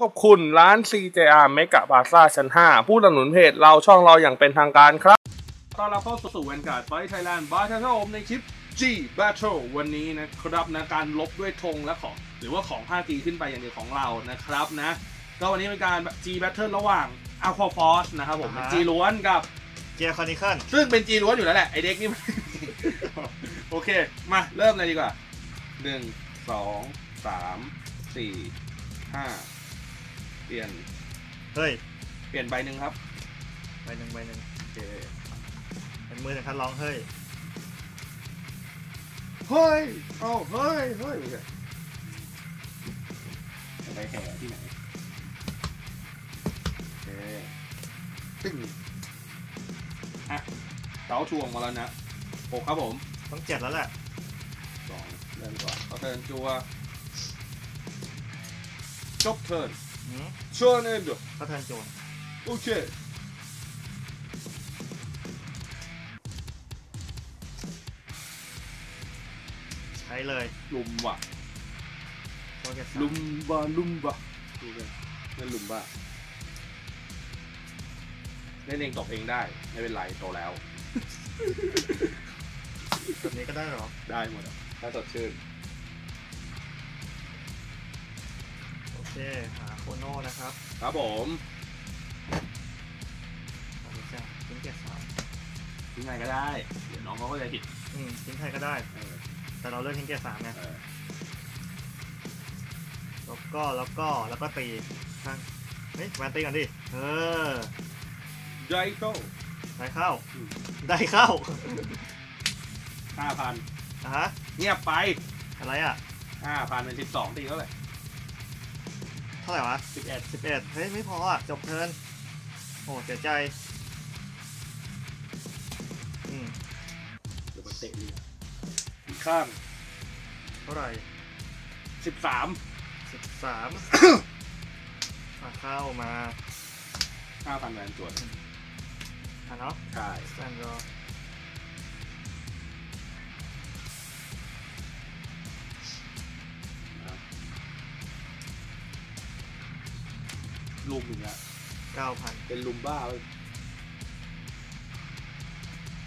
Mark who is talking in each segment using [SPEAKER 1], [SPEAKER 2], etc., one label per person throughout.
[SPEAKER 1] ขอบคุณร้าน CJR เมกะบาซ่าชั้น 5 ผู้สนับสนุนเพจเราช่องเราอย่างเป็นทางการครับ ตอนเราเข้าสู่แวนการ์ดไฟไทยแลนด์บาร์เทอร์ในคลิป G Battle วันนี้นะครับนะการลบด้วยธงและของ หรือว่าของ 5G ขึ้นไปอย่างเดียวของเรานะครับนะ ก็วันนี้เป็นการ G Battle ระหว่าง Aqua Force นะครับผมเป็น
[SPEAKER 2] อ่าฮะ
[SPEAKER 1] G ล้วนกับ
[SPEAKER 2] เกียร์คอนิเคิล
[SPEAKER 1] ซึ่งเป็น G ล้วนอยู่แล้วแหละ ไอเด็กนี่มัน โอเค มาเริ่มเลยดีกว่าหนึ่งสองสามสี่ห้า เปลี่ยน
[SPEAKER 2] เฮ้ย
[SPEAKER 1] เปลี่ยนใบหนึ่งครับ
[SPEAKER 2] ใบหนึ่งใบหนึ่ง
[SPEAKER 1] โอเค
[SPEAKER 2] เป็นมือถึงขั้นร้องเฮ้ย
[SPEAKER 1] เฮ้ยเอ้าเฮ้ย เฮ้ยโอเคจะไปแห่ที่ไหน โอเค ตึ้งอะเสาช่วงมาแล้วนะหกครับผม
[SPEAKER 2] ต้องเจ็ดแล้วแหละ
[SPEAKER 1] สองเริ่มก่อนเขาเทิร์นจัวจบเทิร์น
[SPEAKER 2] หืม
[SPEAKER 1] ชวนเอ็นดู
[SPEAKER 2] ก็เทิร์นโจน
[SPEAKER 1] โอเค
[SPEAKER 2] ใช้เลย
[SPEAKER 1] ลุมว่ะ
[SPEAKER 2] โชว์เกียร์สาม
[SPEAKER 1] ลุมบาลุมบาดูกันนั่นลุมบาเล่นเองตกเองได้ ไม่เป็นไรโตแล้ว
[SPEAKER 2] แบบนี้ก็ได้เหรอ
[SPEAKER 1] ได้หมดอะถ้าสดชื่น
[SPEAKER 2] เคหาโคโน่นะครับ
[SPEAKER 1] ครับผม
[SPEAKER 2] ขอบคุณจ้าทิ้งเกียร์สาม
[SPEAKER 1] ทิ้งไงก็ได้ เดี๋ยวน้องเขาก็จะผิด
[SPEAKER 2] อืมทิ้งใครก็ได้
[SPEAKER 1] เออ
[SPEAKER 2] แต่เราเลือกทิ้งเกียร์สามไง
[SPEAKER 1] เออ
[SPEAKER 2] แล้วก็แล้วก็แล้วก็ตีข้างเฮ้ยแวนตีก่อนดิเออ
[SPEAKER 1] ไดโก้
[SPEAKER 2] ได้เข้า
[SPEAKER 1] อืม
[SPEAKER 2] ได้เข้า
[SPEAKER 1] ห้าพัน
[SPEAKER 2] อะฮะ
[SPEAKER 1] เงียบไป
[SPEAKER 2] อะไรอะ
[SPEAKER 1] ห้าพันเป็นสิบสองตีเท่าไหร่
[SPEAKER 2] เท่าไหร่วะ
[SPEAKER 1] สิบเอ็ด
[SPEAKER 2] สิบเอ็ดเฮ้ย ไม่พออะ จบเทิร์นโอ้เสียใจอืม
[SPEAKER 1] เดี๋ยวมันเตะเลยอีกข้าง
[SPEAKER 2] เท่าไหร่
[SPEAKER 1] สิบสาม
[SPEAKER 2] สิบสามมาเข้ามา
[SPEAKER 1] ห้าพันแวนจวน
[SPEAKER 2] อะเนาะ
[SPEAKER 1] ใช่
[SPEAKER 2] สแตนรอ
[SPEAKER 1] ลุมอีกแล้ว
[SPEAKER 2] เก้าพัน
[SPEAKER 1] เป็นลุมบ้าเลย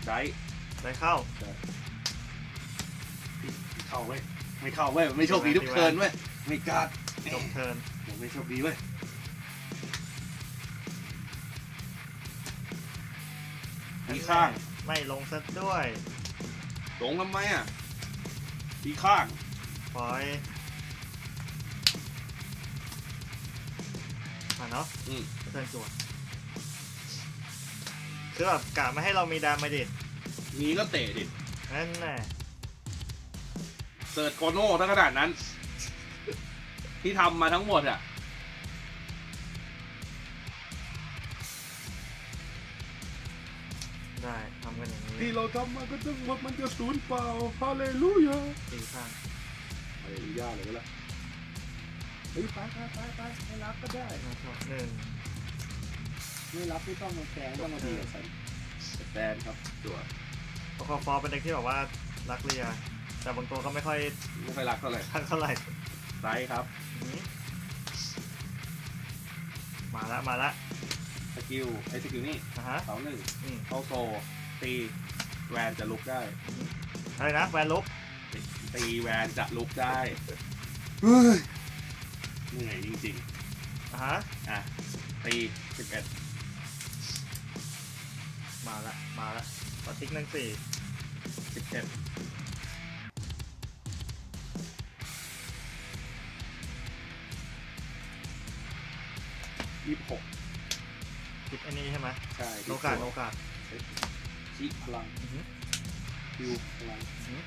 [SPEAKER 1] ได้
[SPEAKER 2] ได้เข้า
[SPEAKER 1] เข้าเว้ยไม่เข้าเว้ยไม่โชคดีทุกเทิร์นเว้ยไม่กล้า
[SPEAKER 2] จบเทิร์น
[SPEAKER 1] ผมไม่โชคดีเว้ยมีข้าง
[SPEAKER 2] ไม่ลงซะด้วย
[SPEAKER 1] หลงทำไมอะมีข้าง
[SPEAKER 2] ปล่อย อะเนาะ
[SPEAKER 1] อืม
[SPEAKER 2] เทิร์นจวดคือแบบกะไม่ให้เรามีดามมาดิ
[SPEAKER 1] มีก็เตะดิ
[SPEAKER 2] นั่นแน่
[SPEAKER 1] เสิร์ชโคโน่ถ้าขนาดนั้น ที่ทำมาทั้งหมดอะ
[SPEAKER 2] ได้ทำกันอย่างนี้
[SPEAKER 1] ที่เราทำมาก็ทั้งหมดมันจะสูญเปล่าฮาเลลูยา
[SPEAKER 2] ตีข้าง
[SPEAKER 1] ฮาเลลูยาเลยก็แล้ว เฮ้ยไปไปไปไปไม่รับก็ได้
[SPEAKER 2] มาชอบหนึ่ง
[SPEAKER 1] ไม่รับไม่ต้องมาแกงต้องมาดีกับฉันแตนครับตัว
[SPEAKER 2] ปกฟอร์เป็นเด็กที่แบบว่ารักเรียแต่บางตัวก็ไม่ค่อย
[SPEAKER 1] ไม่ค่อยรักเท่าไหร่
[SPEAKER 2] ทันเท่าไหร่
[SPEAKER 1] ไรครับ
[SPEAKER 2] มาละมาละ
[SPEAKER 1] สกิลไอ้สกิลนี่
[SPEAKER 2] นะฮะ
[SPEAKER 1] เสาหนึ่งเข้าโซตีแวนจะลุกได้
[SPEAKER 2] อะไรนะแวนลบ
[SPEAKER 1] ตีแวนจะลุกได้เฮ้ย เหนื่อยจริง
[SPEAKER 2] อะฮะ
[SPEAKER 1] ๆ อะตีสิบเอ็ด
[SPEAKER 2] มาละมาละปติ๊กหนึ่งสี่
[SPEAKER 1] สิบเอ็ดยี่สิบหก
[SPEAKER 2] คิดอันนี้ใช่ไหม
[SPEAKER 1] ใช่
[SPEAKER 2] โอกาสโอกาส
[SPEAKER 1] ชิพลัง
[SPEAKER 2] อือหือ
[SPEAKER 1] คิวพลัง
[SPEAKER 2] อือหือ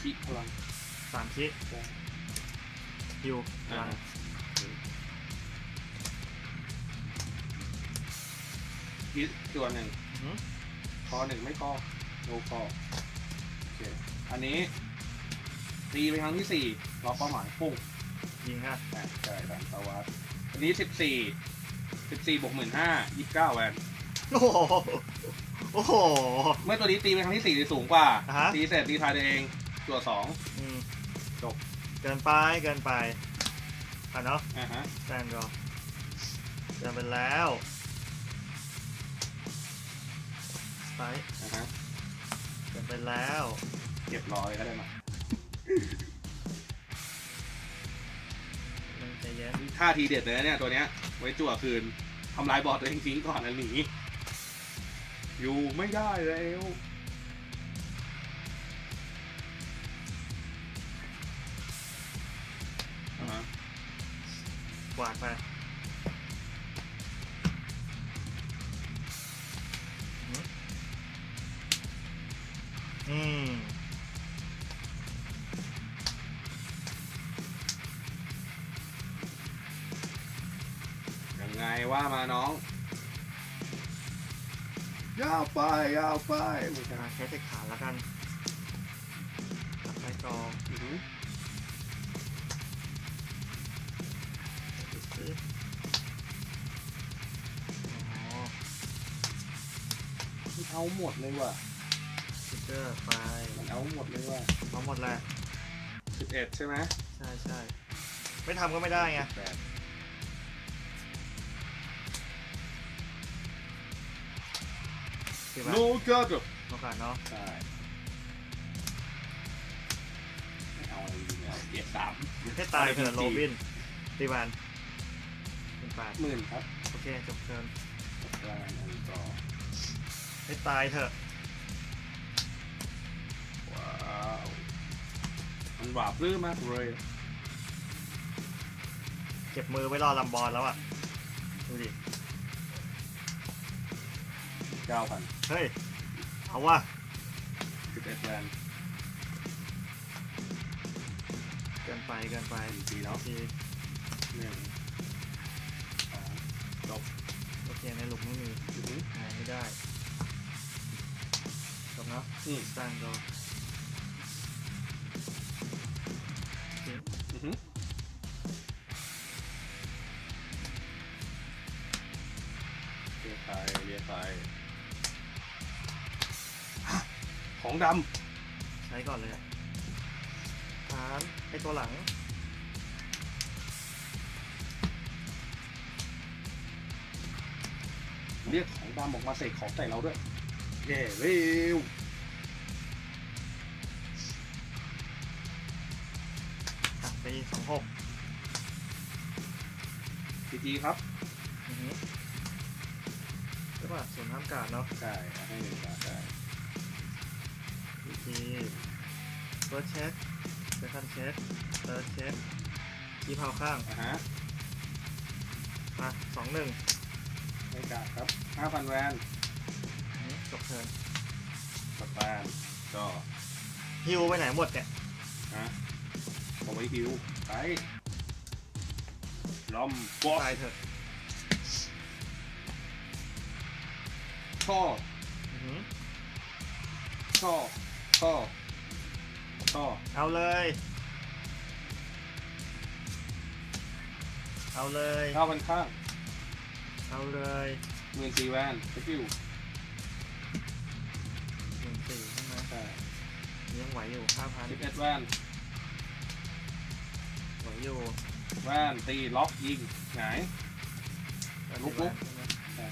[SPEAKER 1] ชิพลัง
[SPEAKER 2] สามคิ ฮิวพลัง
[SPEAKER 1] คิดตัวหนึ่ง
[SPEAKER 2] อือหือ
[SPEAKER 1] คอหนึ่งไม่คอโนคอโอเคอันนี้ตีเป็นครั้งที่สี่ล็อกเป้าหมายพุ่ง
[SPEAKER 2] ยิงฮะ
[SPEAKER 1] อะใช่แวนตาวัดอันนี้สิบสี่สิบสี่บวกหมื่นห้ายี่สิบเก้าแวน
[SPEAKER 2] โอ้โหโอ้โห
[SPEAKER 1] เมื่อตัวนี้ตีเป็นครั้งที่สี่หรือสูงกว่า
[SPEAKER 2] อ่าฮะ
[SPEAKER 1] ตีเสร็จตีทายตัวเองตัวสอง
[SPEAKER 2] อืม
[SPEAKER 1] จบ
[SPEAKER 2] เกินไปเกินไปอะเนาะ
[SPEAKER 1] อ่าฮะ
[SPEAKER 2] แซนรอเดินไปแล้วไป
[SPEAKER 1] อ่าฮะ
[SPEAKER 2] เดินไปแล้ว
[SPEAKER 1] เก็บรอเลยก็ได้มา
[SPEAKER 2] มึงใจเย็น
[SPEAKER 1] ท่าทีเด็ดเลยนะเนี่ยตัวเนี้ย ไว้จั่วคืนทำลายบอร์ดตัวเองทิ้งก่อนแล้วหนีอยู่ไม่ได้แล้ว
[SPEAKER 2] วาดไปอืมอืม
[SPEAKER 1] ยังไงว่ามาน้องยาวไปยาวไปไม่ใช่
[SPEAKER 2] อะใช้เทคฐานแล้วกันตัดไปกรอง
[SPEAKER 1] อือ เอาหมดเลยว่ะ
[SPEAKER 2] สติ๊กเกอร์ไป
[SPEAKER 1] มันเอาหมดเลยว่ะ
[SPEAKER 2] เอาหมดแหละ
[SPEAKER 1] สิบเอ็ดใช่ไหม
[SPEAKER 2] ใช่ใช่ไม่ทำก็ไม่ได้ไง
[SPEAKER 1] แปด
[SPEAKER 2] ใช่ไหม
[SPEAKER 1] โนเกิร์ต
[SPEAKER 2] โอกาสเนาะ
[SPEAKER 1] ใช่ไม่เอาอะไรดีแล้วเกียรสาม
[SPEAKER 2] ให้ตายเถอะโรบินตีบานเป็นแปด
[SPEAKER 1] หมื่นครับ
[SPEAKER 2] โอเคจบเทิร์น
[SPEAKER 1] แรงอันนี้ก็
[SPEAKER 2] ให้ตายเถอะ
[SPEAKER 1] ว้าวมันหวาบลื้อมากเลย
[SPEAKER 2] เก็บมือไว้รอลำบอลแล้วอะ ดูดิ
[SPEAKER 1] เก้าพัน
[SPEAKER 2] เฮ้ย เอาว่ะ
[SPEAKER 1] สิบเอ็ดแรง
[SPEAKER 2] เกินไปเกินไป
[SPEAKER 1] ดีทีแล้ว
[SPEAKER 2] ที
[SPEAKER 1] หนึ่งสองจบ
[SPEAKER 2] โอเคในหลุมไม่มี
[SPEAKER 1] อือหือ
[SPEAKER 2] หายไม่ได้ จบเนาะ
[SPEAKER 1] อืม
[SPEAKER 2] สร้างโดทิ้ง
[SPEAKER 1] อือหือเรียกไปเรียกไปฮะของด
[SPEAKER 2] ใช้ก่อนเลยอะฐานไอตัวหลังำ
[SPEAKER 1] เรียกของดำออกมาเสกของใส่เราด้วย เย่เร็ว
[SPEAKER 2] สองหก
[SPEAKER 1] จีจีครับ
[SPEAKER 2] อือหือใช่ป่ะส่วนย์ห้ามการดเนาะ
[SPEAKER 1] ใช่เอาให้หนึ่งบาทได้
[SPEAKER 2] อีกทีเฟิร์สเช็คเซคันด์เช็คเติร์ดเช็คชี้เผาข้าง
[SPEAKER 1] อะฮะ
[SPEAKER 2] มาสองหนึ่ง
[SPEAKER 1] ไม่กาดครับห้าพันแวน
[SPEAKER 2] จบเทิร์น
[SPEAKER 1] สแตนก็
[SPEAKER 2] ฮิวไปไหนหมดเนี่ย
[SPEAKER 1] ฮะผมไว้ฮิว ไปลอมบอส
[SPEAKER 2] ตายเถอะ
[SPEAKER 1] ช่อ
[SPEAKER 2] อื้อหือ
[SPEAKER 1] ช่อช่อช่อ
[SPEAKER 2] เอาเลย เอาเลย
[SPEAKER 1] เก้าพันข้าง
[SPEAKER 2] เอาเลย
[SPEAKER 1] หมื่นสี่แวนสกิล
[SPEAKER 2] หนึ่งสี่ใช่ไหม
[SPEAKER 1] ใช่
[SPEAKER 2] ยังไหวอยู่ห้าพัน
[SPEAKER 1] สิบเอ็ดแวน
[SPEAKER 2] ไหว อยู่
[SPEAKER 1] แวนตีล็อกยิงหงาย ลุกลุก
[SPEAKER 2] ใช่ไหม
[SPEAKER 1] ใช่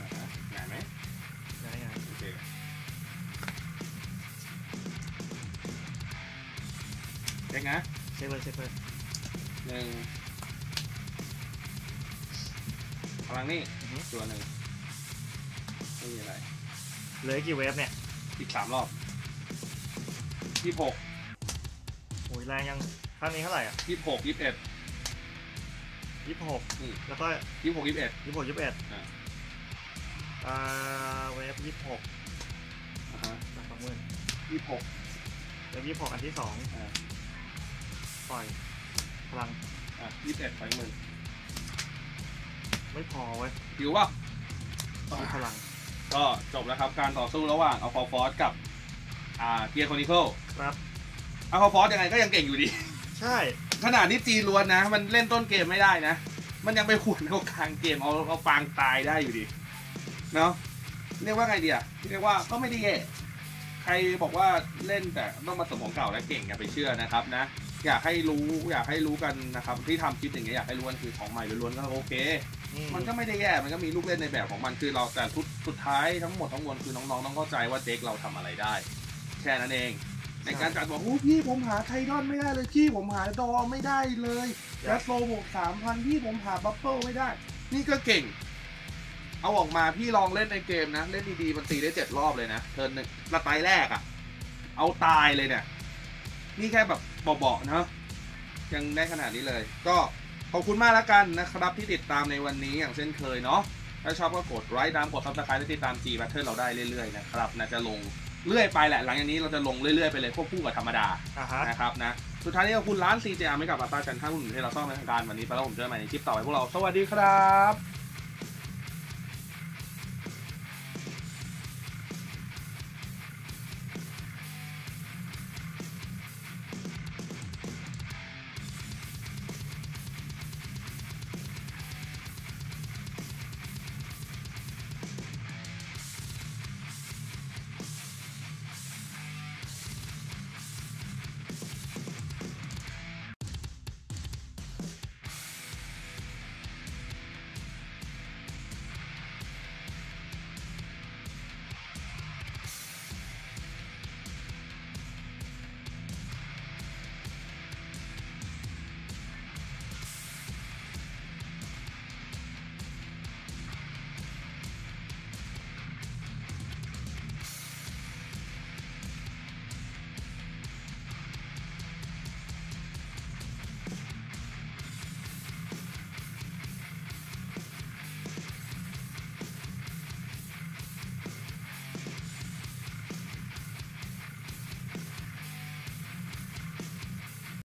[SPEAKER 1] นะฮะหงายไหม
[SPEAKER 2] ได้ไง
[SPEAKER 1] โอเคเด็กนะ
[SPEAKER 2] เช็คเลยเช็คเลย
[SPEAKER 1] หนึ่งพลังนี่
[SPEAKER 2] อื้อหือ
[SPEAKER 1] ตัวหนึ่งไม่มีอะไร
[SPEAKER 2] เหลือกี่เวฟเนี่ย
[SPEAKER 1] อีกสามรอบ ยี่หก
[SPEAKER 2] โอ้ยแรงยังครั้งนี้เท่าไหร่อะ
[SPEAKER 1] ยี่หกยี่สิบเอ็ด
[SPEAKER 2] ยี่สิบหก
[SPEAKER 1] อืม
[SPEAKER 2] แล้วก็
[SPEAKER 1] ยี่หกยี่สิบเอ็ด
[SPEAKER 2] ยี่สิบหกยี่สิบเอ็ด
[SPEAKER 1] อ่า
[SPEAKER 2] อ่าเวฟยี่สิบหก
[SPEAKER 1] อ่าฮะ
[SPEAKER 2] สองหมื่น
[SPEAKER 1] ยี่หก
[SPEAKER 2] เวฟยี่สิบหกอันที่สอง
[SPEAKER 1] อ่า
[SPEAKER 2] ปล่อยพลัง
[SPEAKER 1] อะยี่สิบเอ็ดไปหมื่น
[SPEAKER 2] ไม่พอเว้ย
[SPEAKER 1] หิวป่ะ
[SPEAKER 2] มีพลัง
[SPEAKER 1] ก็จบแล้วครับการต่อสู้ระหว่างอัลฟาฟอสกับอ่าเกียร์คอนิเคิล
[SPEAKER 2] ครับ
[SPEAKER 1] อัลฟาฟอสยังไงก็ยังเก่งอยู่ดี
[SPEAKER 2] ใช่
[SPEAKER 1] ขนาดที่จีนล้วนนะ มันเล่นต้นเกมไม่ได้นะ มันยังไปขวนเอากลางเกมเอาเอาปางตายได้อยู่ดี เนาะเรียกว่าไงดีอะเรียกว่าก็ไม่ได้แย่ขรบอกว่าเล่นแต่ต้องมาสมของเก่าและเก่งอย่าไปเชื่อนะครับนะ อยากให้รู้อยากให้รู้กันนะครับ ที่ทำคลิปอย่างเงี้ยอยากให้รู้กันคือของใหม่ล้วนๆก็โอเค มันก็ไม่ได้แย่มันก็มีลูกเล่นในแบบของมันคือเราแต่ทุดสุดท้ายทั้งหมดทั้งมวลคือน้องๆต้องเข้าใจว่าเด็กเราทำอะไรได้แค่นั้นเอง ในการจัดบอกโอ้พี่ผมหาไทดอนไม่ได้เลยพี่ผมหาดอไม่ได้เลยแลสโซบวกสามพันพี่ผมหาบัฟเฟิลไม่ได้ นี่ก็เก่ง เอาออกมาพี่ลองเล่นในเกมนะ เล่นดีๆมันตีได้เจ็ดรอบเลยนะเทิร์นหนึ่งละไตแรกอะเอาตายเลยเนี่ย นี่แค่แบบเบาๆเนาะยังได้ขนาดนี้เลย ก็ขอบคุณมากแล้วกันนะครับที่ติดตามในวันนี้อย่างเช่นเคยเนาะถ้าชอบก็กดไลค์ตามกดซับสไครต์และติดตาม G Battle เราได้เรื่อยๆนะครับนะจะลง เรื่อยไปแหละหลังจากนี้เราจะลงเรื่อยๆไปเลยควบคู่กับธรรมดา
[SPEAKER 2] อ่าฮะ
[SPEAKER 1] นะครับนะสุดท้ายนี้ขอบคุณร้าน CJR ไม่กับบาต้าจันทร์ท่าคุณให้เราซ่อมในทางการวันนี้ไปแล้วผมเจอกันใหม่ในคลิปต่อไปพวกเราสวัสดีครับ